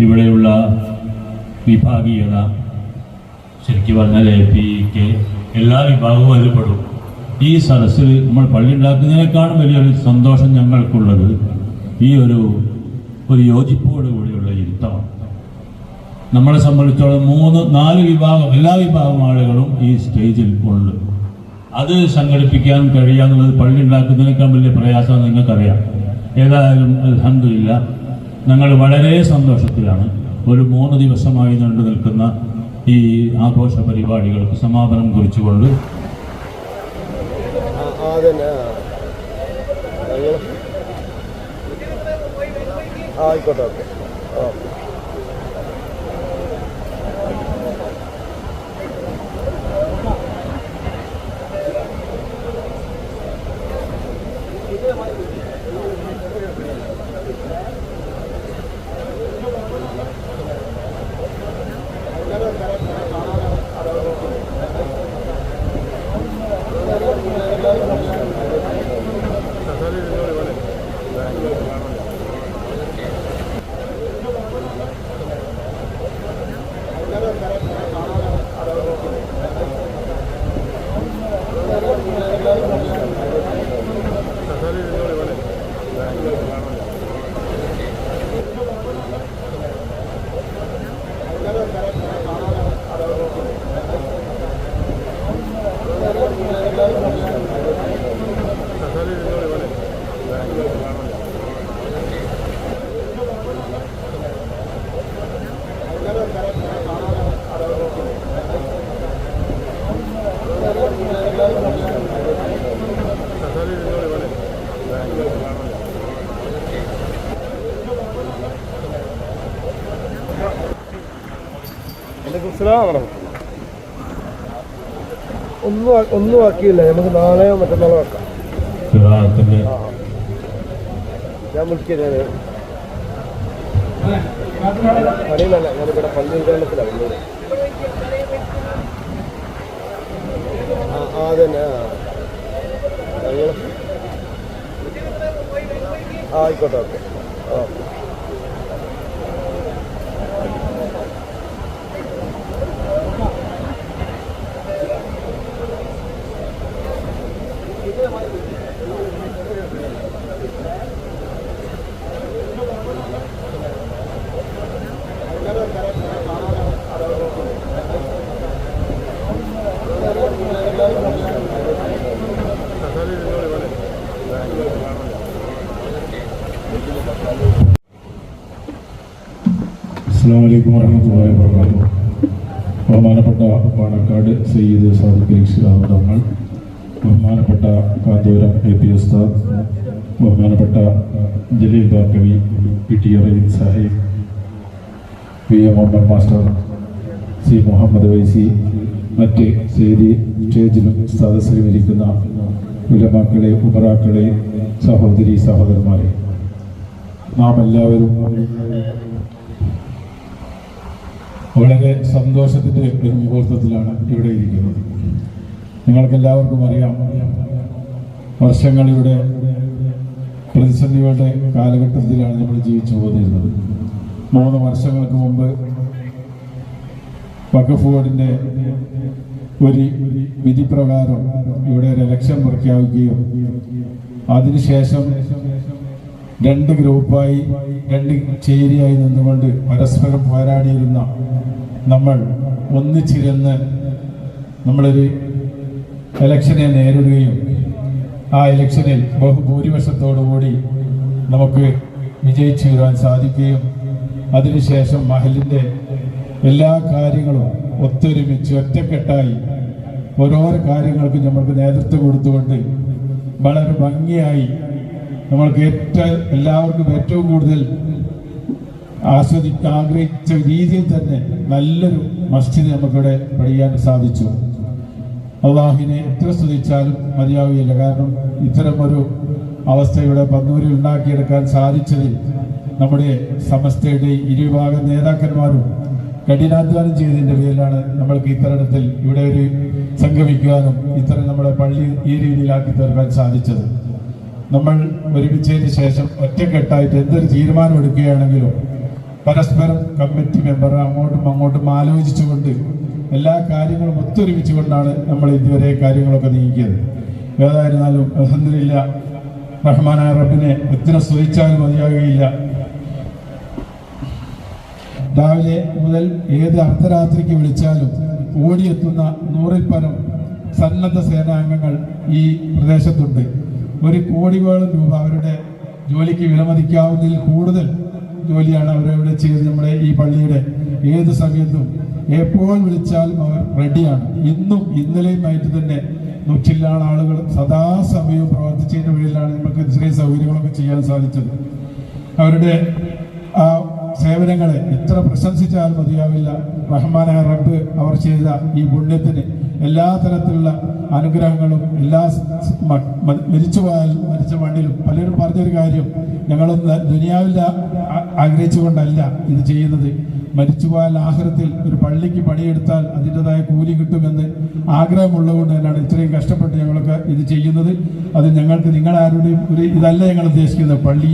ഇവിടെയുള്ള വിഭാഗീയത ശരിക്കും പറഞ്ഞാൽ എ പി കെ എല്ലാ വിഭാഗവും അതിൽ പെടും ഈ സദസ്സിൽ നമ്മൾ പള്ളി ഉണ്ടാക്കുന്നതിനേക്കാളും വലിയൊരു സന്തോഷം ഞങ്ങൾക്കുള്ളത് ഈ ഒരു ഒരു യോജിപ്പോടുകൂടിയുള്ള ഇരുത്തമാണ്. നമ്മളെ സംബന്ധിച്ചോളം മൂന്ന് നാല് വിഭാഗം എല്ലാ വിഭാഗം ആളുകളും ഈ സ്റ്റേജിൽ ഉണ്ട്. അത് സംഘടിപ്പിക്കാൻ കഴിയാന്നുള്ളത് പള്ളി ഉണ്ടാക്കുന്നതിനേക്കാൾ വലിയ പ്രയാസമാണ് നിങ്ങൾക്കറിയാം. ഏതായാലും അലഹമില്ല ഞങ്ങൾ വളരെ സന്തോഷത്തിലാണ് ഒരു മൂന്ന് ദിവസമായി നീണ്ടു നിൽക്കുന്ന ഈ ആഘോഷ പരിപാടികൾക്ക് സമാപനം കുറിച്ചുകൊണ്ട് ആയിക്കോട്ടെ ഓക്കെ ഒന്നും ഒന്നും ആക്കിയില്ല നമുക്ക് നാളെയോ മറ്റന്നാളോ ആക്കാം ഞാൻ വിളിക്കുന്നത് പണിയിലല്ല ഞാനിവിടെ പള്ളി ഉദ്ഘാടനത്തിലാണ് വന്നത്. അതന്നെ ആയിക്കോട്ടെ ഓക്കെ. ആ അസ്സാം വലൈക്കും വർഹമത്തുള്ളാഹി വബറകാതുഹു. ബഹുമാനപ്പെട്ട പാണക്കാട് സയ്യിദ് സാദിഖ് തങ്ങൾ ബഹുമാനപ്പെട്ട കാന്തൂരം എ പി ഉസ്താദ് ബഹുമാനപ്പെട്ട Jaleel Baqavi P T Raheed Sahib P A Muhammad master C Muhammad വൈസി മറ്റ് സേരി സ്റ്റേജിലും സദസ്സിലും ഇരിക്കുന്ന ഉലമാക്കളെ ഉമറാക്കളെ സഹോദരി സഹോദരന്മാരെ. നാം എല്ലാവരും വളരെ സന്തോഷത്തിന്റെ ഒരു മുഹൂർത്തത്തിലാണ് ഇവിടെ ഇരിക്കുന്നത്. നിങ്ങൾക്ക് എല്ലാവർക്കും അറിയാം വർഷങ്ങളിവിടെ പ്രതിസന്ധികളുടെ കാലഘട്ടത്തിലാണ് നമ്മൾ ജീവിച്ചു പോന്നിരുന്നത്. മൂന്ന് വർഷങ്ങൾക്ക് മുമ്പ് വഖഫ് ബോർഡിന്റെ ഒരു വിധിപ്രകാരം ഇവിടെ ഒരു ഇലക്ഷൻ പ്രഖ്യാപിക്കുകയും അതിനുശേഷം രണ്ട് ഗ്രൂപ്പായി രണ്ട് ചേരിയായി നിന്നുകൊണ്ട് പരസ്പരം പോരാടിയിരുന്ന നമ്മൾ ഒന്നിച്ചിരുന്ന് നമ്മളൊരു ഇലക്ഷനെ നേരിടുകയും ആ ഇലക്ഷനിൽ ബഹുഭൂരിപക്ഷത്തോടുകൂടി നമുക്ക് വിജയിച്ചു വരാൻ സാധിക്കുകയും അതിനുശേഷം മഹലിന്റെ എല്ലാ കാര്യങ്ങളും ഒത്തൊരുമിച്ച് ഒറ്റക്കെട്ടായി ഓരോരോ കാര്യങ്ങൾക്കും നമ്മൾക്ക് നേതൃത്വം കൊടുത്തുകൊണ്ട് വളരെ ഭംഗിയായി നമ്മൾക്ക് ഏറ്റവും എല്ലാവർക്കും ഏറ്റവും കൂടുതൽ ആസ്വദിക്കാൻ ആഗ്രഹിച്ച രീതിയിൽ തന്നെ നല്ലൊരു മസ്ജിദ് നമുക്കിവിടെ പണിയാൻ സാധിച്ചു. അള്ളാഹിനെ എത്ര സ്തുതിച്ചാലും മതിയാവുകയില്ല കാരണം ഇത്തരം ഒരു അവസ്ഥ ഇവിടെ പന്നൂരിൽ ഉണ്ടാക്കിയെടുക്കാൻ സാധിച്ചതിൽ നമ്മുടെ സമസ്തയുടെ ഇരുവിഭാഗ നേതാക്കന്മാരും കഠിനാധ്വാനം ചെയ്തതിന്റെ പേരിലാണ് നമ്മൾക്ക് ഇത്തരത്തിൽ ഇവിടെ ഒരു സംഗമിക്കുവാനും ഇത്തരം നമ്മുടെ പള്ളി ഈ രീതിയിലാക്കി തീർക്കാൻ സാധിച്ചത്. നമ്മൾ ഒരുമിച്ചതിന് ശേഷം ഒറ്റക്കെട്ടായിട്ട് എന്തൊരു തീരുമാനം എടുക്കുകയാണെങ്കിലും പരസ്പരം കമ്മിറ്റി മെമ്പർ അങ്ങോട്ടും അങ്ങോട്ടും ആലോചിച്ചുകൊണ്ട് എല്ലാ കാര്യങ്ങളും ഒത്തൊരുമിച്ചുകൊണ്ടാണ് നമ്മൾ ഇതുവരെ കാര്യങ്ങളൊക്കെ നീക്കിയത് ഏതായിരുന്നാലും അലഹമില്ല റഹ്മാനായ റബ്ബിനെ എത്ര സ്തുതിച്ചാലും മതിയാകുകയില്ല രാവിലെ മുതൽ ഏത് അർദ്ധരാത്രിക്ക് വിളിച്ചാലും ഓടിയെത്തുന്ന നൂറിൽ പരം സന്നദ്ധ സേനാംഗങ്ങൾ ഈ പ്രദേശത്തുണ്ട്. ഒരു കോടിയോളം രൂപ അവരുടെ ജോലിക്ക് വിലമതിക്കാവുന്നതിൽ കൂടുതൽ ജോലിയാണ് അവരവിടെ ചെയ്ത് നമ്മുടെ ഈ പള്ളിയുടെ ഏത് സമയത്തും എപ്പോൾ വിളിച്ചാലും അവർ റെഡിയാണ്. ഇന്നും ഇന്നലെയുമായിട്ട് തന്നെ നൂറ്റില്ലാണ് ആളുകൾ സദാസമയവും പ്രവർത്തിച്ചതിന്റെ വഴിയിലാണ് നമുക്ക് ഇത്രയും സൗകര്യങ്ങളൊക്കെ ചെയ്യാൻ സാധിച്ചത്. അവരുടെ ആ സേവനങ്ങളെ എത്ര പ്രശംസിച്ചാലും മതിയാവില്ല. റഹ്മാനായ റബ്ബ് അവർ ചെയ്ത ഈ പുണ്യത്തിന് എല്ലാ തരത്തിലുള്ള അനുഗ്രഹങ്ങളും എല്ലാ മരിച്ചു പോയാൽ മരിച്ച മണ്ണിലും പലരും പറഞ്ഞൊരു കാര്യം ഞങ്ങളൊന്ന് ദുനിയാവിൽ ആഗ്രഹിച്ചുകൊണ്ടല്ല ഇത് ചെയ്യുന്നത്. മരിച്ചുപോയാൽ ആഹ്റത്തിൽ ഒരു പള്ളിക്ക് പണിയെടുത്താൽ അതിന്റെതായ കൂലി കിട്ടുമെന്ന് ആഗ്രഹമുള്ളതുകൊണ്ട് തന്നെയാണ് ഇത്രയും കഷ്ടപ്പെട്ട് ഞങ്ങളൊക്കെ ഇത് ചെയ്യുന്നത്. അത് ഞങ്ങൾക്ക് നിങ്ങളാരുടെയും ഒരു ഇതല്ല ഞങ്ങൾ ഉദ്ദേശിക്കുന്നത്. പള്ളി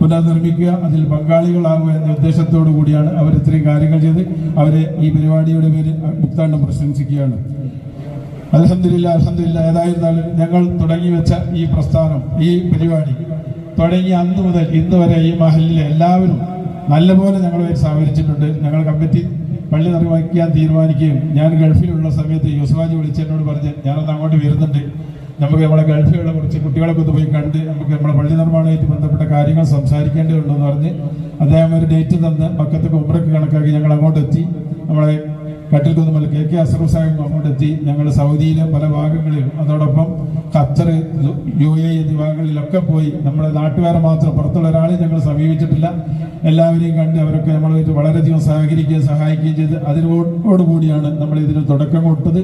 പുനർനിർമ്മിക്കുക അതിൽ പങ്കാളികളാകുക എന്ന ഉദ്ദേശത്തോടു കൂടിയാണ് അവർ ഇത്രയും കാര്യങ്ങൾ ചെയ്ത് അവരെ ഈ പരിപാടിയുടെ പേര് മുക്താണ്ടം പ്രശംസിക്കുകയാണ്. അലഹമില്ല അലഹമില്ല ഏതായിരുന്നാലും ഞങ്ങൾ തുടങ്ങി വെച്ച ഈ പ്രസ്ഥാനം ഈ പരിപാടി തുടങ്ങി അന്ന് മുതൽ ഇന്ന് വരെ ഈ മഹലിലെ എല്ലാവരും നല്ലപോലെ ഞങ്ങളുമായി സഹകരിച്ചിട്ടുണ്ട്. ഞങ്ങൾ കമ്മിറ്റി പള്ളി നിർവഹിക്കാൻ തീരുമാനിക്കുകയും ഞാൻ ഗൾഫിലുള്ള സമയത്ത് യുസ്വാജി വിളിച്ചെന്നോട് പറഞ്ഞ് ഞാനൊന്ന് അങ്ങോട്ട് വരുന്നുണ്ട്. നമുക്ക് നമ്മളെ ഗൾഫിലുള്ള കുറച്ച് കുട്ടികളൊക്കെ ഒന്ന് പോയി കണ്ട് നമുക്ക് നമ്മുടെ പള്ളി നിർമ്മാണമായിട്ട് ബന്ധപ്പെട്ട കാര്യങ്ങൾ സംസാരിക്കേണ്ടതുണ്ടെന്ന് പറഞ്ഞ് അദ്ദേഹം ഒരു ഡേറ്റ് തന്ന് മക്കത്തൊക്കെ ഉമ്രക്ക് കണക്കാക്കി ഞങ്ങൾ അങ്ങോട്ട് എത്തി നമ്മളെ മുതൽ കെ കെ അസറു സാഹിബ് അങ്ങോട്ട് എത്തി ഞങ്ങൾ സൗദിയിലെ പല ഭാഗങ്ങളിലും അതോടൊപ്പം ഖത്തർ യു എ എന്നീ ഭാഗങ്ങളിലൊക്കെ പോയി. നമ്മുടെ നാട്ടുകാരെ മാത്രം പുറത്തുള്ള ഒരാളെ ഞങ്ങൾ സമീപിച്ചിട്ടില്ല. എല്ലാവരെയും കണ്ട് അവരൊക്കെ നമ്മളുമായിട്ട് വളരെയധികം സഹകരിക്കുകയും സഹായിക്കുകയും ചെയ്ത് അതിനോടുകൂടിയാണ് നമ്മൾ ഇതിന് തുടക്കം കൊടുത്തത്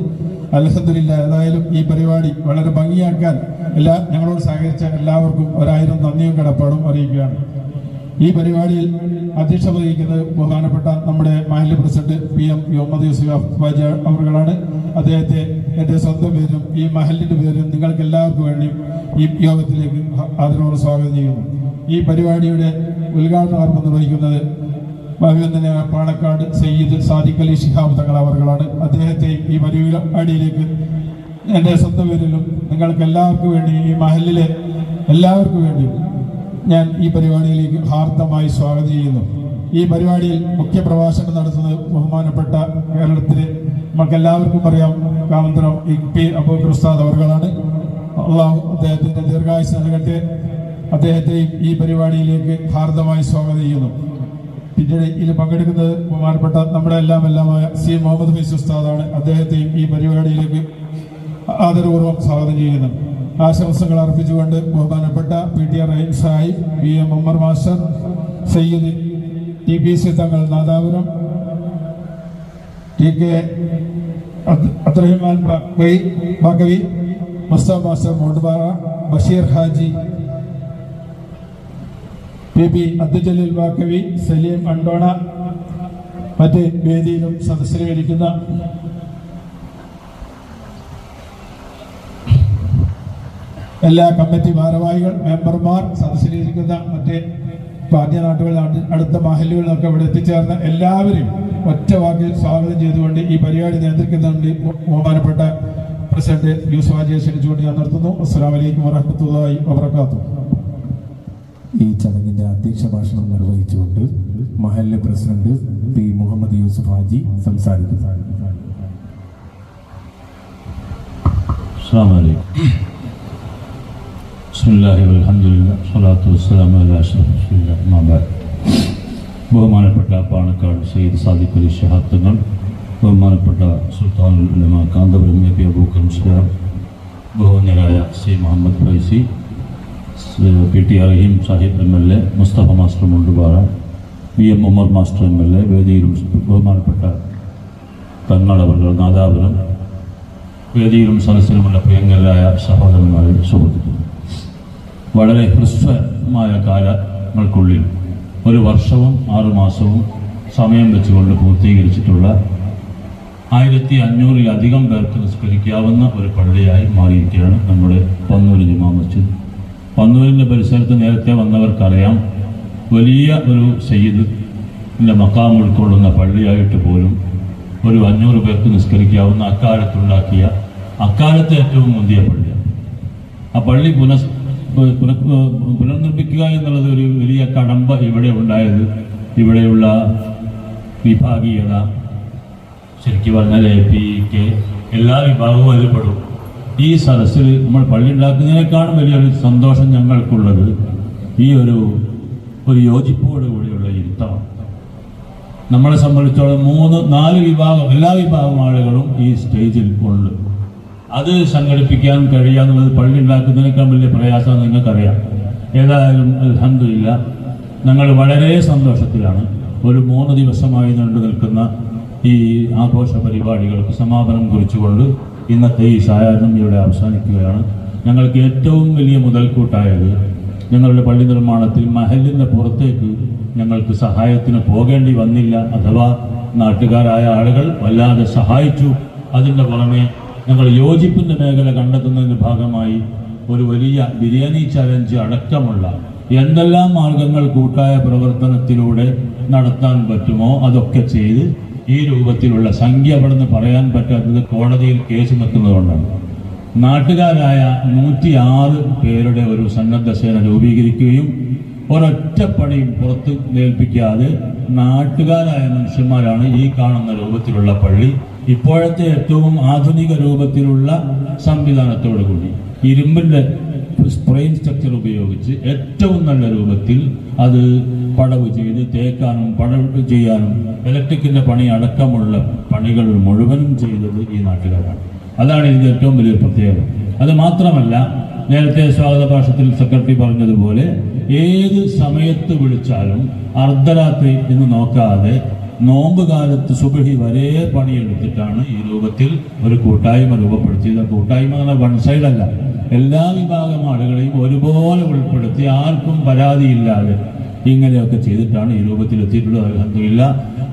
അലഹദില്ല ഏതായാലും ഈ പരിപാടി വളരെ ഭംഗിയാക്കാൻ എല്ലാ ഞങ്ങളോട് സഹകരിച്ച എല്ലാവർക്കും ഒരായിരം നന്ദിയും കടപ്പാടും അറിയിക്കുകയാണ്. ഈ പരിപാടിയിൽ അധ്യക്ഷത വഹിക്കുന്നത് ബഹുമാനപ്പെട്ട നമ്മുടെ മഹല്ല് president P M Muhammad Yusuf അവർകളാണ് അദ്ദേഹത്തെ എന്റെ സ്വന്തം പേരും ഈ മഹലിന്റെ പേരും നിങ്ങൾക്ക് എല്ലാവർക്കും വേണ്ടിയും ഈ യോഗത്തിലേക്ക് ആദരവോട് സ്വാഗതം ചെയ്യുന്നു. ഈ പരിപാടിയുടെ ഉദ്ഘാടന നിർവഹിക്കുന്നത് ഭഗവന്തനെ പാണക്കാട് സയ്യിദ് സാദിഖ് അലി ഷിഹാബ് തങ്ങൾ അവർകളാണ് അദ്ദേഹത്തെയും ഈ പരിപാടിയിലേക്ക് എന്റെ സ്വന്തം പേരിലും നിങ്ങൾക്ക് എല്ലാവർക്കും വേണ്ടി ഈ മഹലിലെ എല്ലാവർക്കും വേണ്ടിയും ഞാൻ ഈ പരിപാടിയിലേക്ക് ഹാർദമായി സ്വാഗതം ചെയ്യുന്നു. ഈ പരിപാടിയിൽ മുഖ്യ പ്രഭാഷണം നടത്തുന്നത് ബഹുമാനപ്പെട്ട കേരളത്തിലെ നമുക്ക് എല്ലാവർക്കും അറിയാം. കാമന്ത്രം ഇ പി അബൂബക്കർ ഉസ്താദ് അവർകളാണ് അള്ളാഹു അദ്ദേഹത്തിന്റെ ദീർഘായുസ് നൽകട്ടെ. അദ്ദേഹത്തെയും ഈ പരിപാടിയിലേക്ക് ഹാർദമായി സ്വാഗതം ചെയ്യുന്നു. പിന്നീട് ഇതിൽ പങ്കെടുക്കുന്നത് ബഹുമാനപ്പെട്ട നമ്മുടെ എല്ലാം എല്ലാമായ സി മുഹമ്മദ് ഫൈസ് ഉസ്താദാണ്. അദ്ദേഹത്തെയും ഈ പരിപാടിയിലേക്ക് ആദരപൂർവം സ്വാഗതം ചെയ്യുന്നു. ആശംസകൾ അർപ്പിച്ചുകൊണ്ട് ബഹുമാനപ്പെട്ട P T R Raheem Sai V M Ummer master Sayyid T P C Thangal Nadapuram T K Abdurahiman Baqavi Baqavi മുസ്താ master Mottupara Basheer Haji P P Abduljaleel Baqavi Saleem Andona മറ്റ് വേദിയിലും സദസ്സിലും എല്ലാ കമ്മിറ്റി ഭാരവാഹികൾ മെമ്പർമാർ സദസ്സിലിരിക്കുന്ന മറ്റേ പാർട്ടി നാട്ടുകൾ അടുത്ത മഹലുകളിലൊക്കെ ഇവിടെ എത്തിച്ചേർന്ന എല്ലാവരെയും ഒറ്റ വാക്കിൽ സ്വാഗതം ചെയ്തുകൊണ്ട് ഈ പരിപാടി നേതൃത്വത്തിൽ ബഹുമാനപ്പെട്ട പ്രസിഡന്റ് ന്യൂസ് വാജിയെ ക്ഷണിച്ചുകൊണ്ട് ഞാൻ നിർത്തുന്നു. അസ്സാം വലൈക്കും വറഹമത്തല്ലായി വബർക്കാത്തു ഈ ചടങ്ങിന്റെ അധ്യക്ഷ ഭാഷണം നിർവഹിച്ചുകൊണ്ട് മഹല്ല് പ്രസിഡന്റ് പി മുഹമ്മദ് യൂസുഫ് ഹാജി സംസാരിക്കുന്നു. ബഹുമാനപ്പെട്ട പാണക്കാട് സയ്യിദ് സാദിഖ് അലി ഷഹാത്തങ്ങൾ ബഹുമാനപ്പെട്ട സുൽത്താൻ ഉലമ കാന്തപുരം എ പി അബൂക്കർ മുസ്ലിം ബഹുമാന്യരായ C Muhammad Faizy P T Raheem Sahib M L A Mustafa master Mundupara V M Umar master M L A വേദിയിലും ബഹുമാനപ്പെട്ട തങ്ങളവർ നാദാപുരം വേദിയിലും സദസ്സിലുമുള്ള പ്രിയങ്കരായ സഹോദരന്മാരെ സുഹൃത്തുക്കളും. വളരെ ഹ്രസ്വമായ കാലങ്ങൾക്കുള്ളിൽ ഒരു വർഷവും ആറുമാസവും സമയം വെച്ചുകൊണ്ട് പൂർത്തീകരിച്ചിട്ടുള്ള ആയിരത്തി അഞ്ഞൂറിലധികം പേർക്ക് നിസ്കരിക്കാവുന്ന ഒരു പള്ളിയായി മാറിയിരിക്കുകയാണ് നമ്മുടെ പന്നൂർ ജുമാ മസ്ജിദ്. പന്നൂരിന്റെ പരിസരത്ത് നേരത്തെ വന്നവർക്കറിയാം വലിയ ഒരു സയ്യിദ് ഇതിന്റെ മക്കാം ഉൾക്കൊള്ളുന്ന പള്ളിയായിട്ട് പോലും ഒരു അഞ്ഞൂറ് പേർക്ക് നിസ്കരിക്കാവുന്ന അക്കാലത്തുണ്ടാക്കിയ അക്കാലത്തെ ഏറ്റവും മുന്തിയ പള്ളിയാണ്. ആ പള്ളി പുന- പുനർനിർമ്മിക്കുക എന്നുള്ളത് ഒരു വലിയ കടമ്പ ഇവിടെ ഉണ്ടായത് ഇവിടെയുള്ള വിഭാഗീയത. ശരിക്കും പറഞ്ഞാൽ എ പി കെ എല്ലാ വിഭാഗവും അതിൽപ്പെടും പെടും. ഈ സദസ്സിൽ നമ്മൾ പള്ളി ഉണ്ടാക്കുന്നതിനേക്കാളും വലിയൊരു സന്തോഷം ഞങ്ങൾക്കുള്ളത് ഈ ഒരു ഒരു യോജിപ്പോട് കൂടിയുള്ള ഇരുത്തമാണ്. നമ്മളെ സംബന്ധിച്ചോളം മൂന്ന് നാല് വിഭാഗം എല്ലാ വിഭാഗം ആളുകളും ഈ സ്റ്റേജിൽ ഉണ്ട്. അത് സംഘടിപ്പിക്കാൻ കഴിയുക എന്നുള്ളത് പള്ളി ഉണ്ടാക്കുന്നതിനേക്കാൾ വലിയ പ്രയാസം നിങ്ങൾക്കറിയാം. ഏതായാലും അലഹമില്ല ഞങ്ങൾ വളരെ സന്തോഷത്തിലാണ് ഒരു മൂന്ന് ദിവസമായി നീണ്ടു നിൽക്കുന്ന ഈ ആഘോഷ പരിപാടികൾക്ക് സമാപനം കുറിച്ചുകൊണ്ട് ഇന്നത്തെ ഈ സായാഹ്നം ഇവിടെ അവസാനിക്കുകയാണ്. ഞങ്ങൾക്ക് ഏറ്റവും വലിയ മുതൽക്കൂട്ടായത് ഞങ്ങളുടെ പള്ളി നിർമ്മാണത്തിൽ മഹലിന്റെ പുറത്തേക്ക് ഞങ്ങൾക്ക് സഹായത്തിന് പോകേണ്ടി വന്നില്ല അഥവാ നാട്ടുകാരായ ആളുകൾ വല്ലാതെ സഹായിച്ചു. അതിന്റെ പുറമെ ഞങ്ങൾ യോജിപ്പിന്റെ മേഖല കണ്ടെത്തുന്നതിന്റെ ഭാഗമായി ഒരു വലിയ ബിരിയാണി ചലഞ്ച് അടക്കമുള്ള എന്തെല്ലാം മാർഗങ്ങൾ കൂട്ടായ പ്രവർത്തനത്തിലൂടെ നടത്താൻ പറ്റുമോ അതൊക്കെ ചെയ്ത് ഈ രൂപത്തിലുള്ള സംഖ്യ അവിടുന്ന് പറയാൻ പറ്റാത്തത് കോടതിയിൽ കേസ് വെക്കുന്നതുകൊണ്ടാണ് നാട്ടുകാരായ നൂറ്റി ആറ് പേരുടെ ഒരു സന്നദ്ധ സേന രൂപീകരിക്കുകയും ഒരൊറ്റ പണിയും പുറത്ത് ഏൽപ്പിക്കാതെ നാട്ടുകാരായ മനുഷ്യന്മാരാണ് ഈ കാണുന്ന രൂപത്തിലുള്ള പള്ളി ഇപ്പോഴത്തെ ഏറ്റവും ആധുനിക രൂപത്തിലുള്ള സംവിധാനത്തോടു കൂടി ഇരുമ്പിന്റെ സ്പ്രെയിൻ സ്ട്രക്ചർ ഉപയോഗിച്ച് ഏറ്റവും നല്ല രൂപത്തിൽ അത് പടവ് ചെയ്ത് തേക്കാനും പടവ് ചെയ്യാനും ഇലക്ട്രിക്കിന്റെ പണി അടക്കമുള്ള പണികൾ മുഴുവനും ചെയ്തത് ഈ നാട്ടുകാരാണ്. അതാണ് ഇതിന്റെ ഏറ്റവും വലിയ പ്രത്യേകത. അത് മാത്രമല്ല നേരത്തെ സ്വാഗത ഭാഷത്തിൽ സെക്രട്ടറി പറഞ്ഞതുപോലെ ഏത് സമയത്ത് വിളിച്ചാലും അർദ്ധരാത്രി എന്ന് നോക്കാതെ നോമ്പ് കാലത്ത് സുബഹി വരെ പണിയെടുത്തിട്ടാണ് ഈ രൂപത്തിൽ ഒരു കൂട്ടായ്മ രൂപപ്പെടുത്തിയത്. കൂട്ടായ്മ എന്ന് പറഞ്ഞാൽ വൺ സൈഡ് അല്ല. എല്ലാ വിഭാഗം ആളുകളെയും ഒരുപോലെ ഉൾപ്പെടുത്തി ആർക്കും പരാതിയില്ലാതെ ഇങ്ങനെയൊക്കെ ചെയ്തിട്ടാണ് ഈ രൂപത്തിൽ എത്തിയിട്ടുള്ളത്. അലഹമില്ല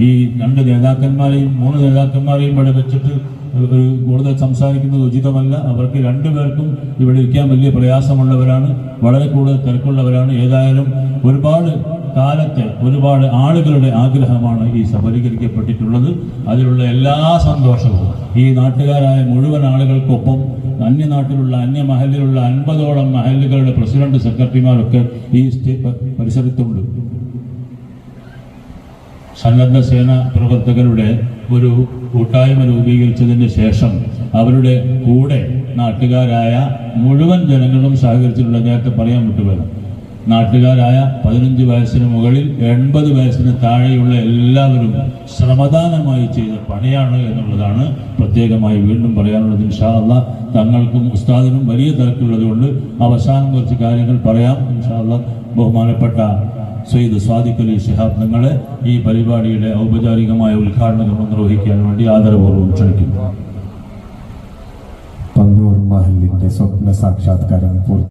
ഈ രണ്ട് നേതാക്കന്മാരെയും മൂന്ന് നേതാക്കന്മാരെയും ഇവിടെ വെച്ചിട്ട് ഒരു കൂടുതൽ സംസാരിക്കുന്നത് ഉചിതമല്ല. അവർക്ക് രണ്ടുപേർക്കും ഇവിടെ ഇരിക്കാൻ വലിയ പ്രയാസമുള്ളവരാണ്. വളരെ കൂടുതൽ തിരക്കുള്ളവരാണ്. ഏതായാലും ഒരുപാട് കാലത്തെ ഒരുപാട് ആളുകളുടെ ആഗ്രഹമാണ് ഈ സഫലീകരിക്കപ്പെട്ടിട്ടുള്ളത്. അതിലുള്ള എല്ലാ സന്തോഷവും ഈ നാട്ടുകാരായ മുഴുവൻ ആളുകൾക്കൊപ്പം അന്യനാട്ടിലുള്ള അന്യ മഹലിലുള്ള അൻപതോളം മഹലുകളുടെ പ്രസിഡന്റ് സെക്രട്ടറിമാരൊക്കെ ഈ പരിസരത്തുണ്ട്. സന്നദ്ധ സേന പ്രവർത്തകരുടെ ഒരു കൂട്ടായ്മ രൂപീകരിച്ചതിന് ശേഷം അവരുടെ കൂടെ നാട്ടുകാരായ മുഴുവൻ ജനങ്ങളും സഹകരിച്ചിട്ടുള്ള നേരത്തെ പറയാൻ വിട്ടുപോയത് നാട്ടുകാരായ പതിനഞ്ച് വയസ്സിന് മുകളിൽ എൺപത് വയസ്സിന് താഴെയുള്ള എല്ലാവരും ശ്രമദാനമായി ചെയ്ത പണിയാണ് എന്നുള്ളതാണ് പ്രത്യേകമായി വീണ്ടും പറയാനുള്ളത്. ഇൻഷാല്ല തങ്ങൾക്കും ഉസ്താദിനും വലിയ തിരക്കുള്ളത് കൊണ്ട് അവസാനം കുറച്ച് കാര്യങ്ങൾ പറയാം. ഇൻഷാല്ല ബഹുമാനപ്പെട്ട സയ്യിദ് സ്വാദിഖ് അലി ഷിഹാബ് നിങ്ങളെ ഈ പരിപാടിയുടെ ഔപചാരികമായ ഉദ്ഘാടനം നിർവഹിക്കാൻ വേണ്ടി ആദരപൂർവം ക്ഷണിക്കുന്നു. സ്വപ്ന സാക്ഷാത്കാരം